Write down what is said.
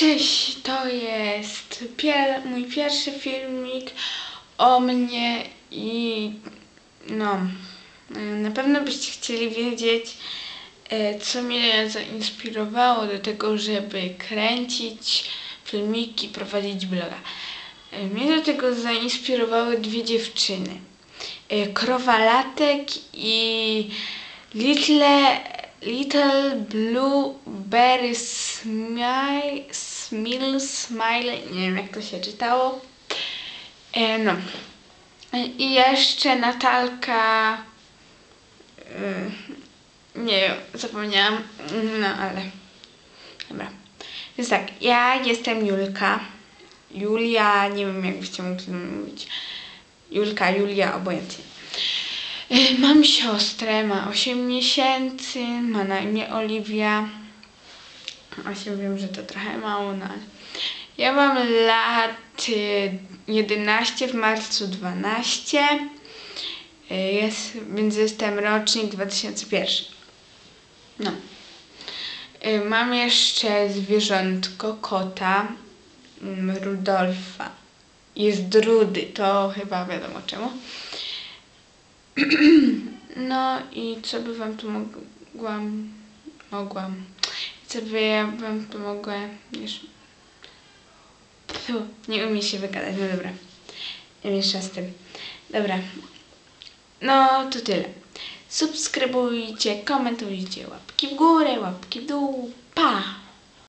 Cześć, to jest pier mój pierwszy filmik o mnie i no, na pewno byście chcieli wiedzieć, e, co mnie zainspirowało do tego, żeby kręcić filmiki, prowadzić bloga. E, Mnie do tego zainspirowały dwie dziewczyny. E, Krowa Latek i Little, Little Blueberry Smile, Smile, Smile, nie wiem jak to się czytało. E, no. I jeszcze Natalka, e, nie wiem, zapomniałam, no ale, dobra. Więc tak, ja jestem Julka, Julia, nie wiem jak byście mogli mówić, Julka, Julia, obojętnie. Y, Mam siostrę, ma 8 miesięcy, ma na imię Oliwia. 8 wiem, że to trochę mało, no ale ja mam lat y, 11, w marcu 12. Y, Jest, więc jestem rocznik 2001. No. Y, Mam jeszcze zwierzątko, kota, mm, Rudolfa. Jest rudy, to chyba wiadomo czemu. No i co by wam tu mogłam, mogłam, co by ja wam tu mogła, już, Pfu, nie umie się wygadać, no dobra, miesza z tym, dobra, no to tyle, subskrybujcie, komentujcie, łapki w górę, łapki w dół, pa!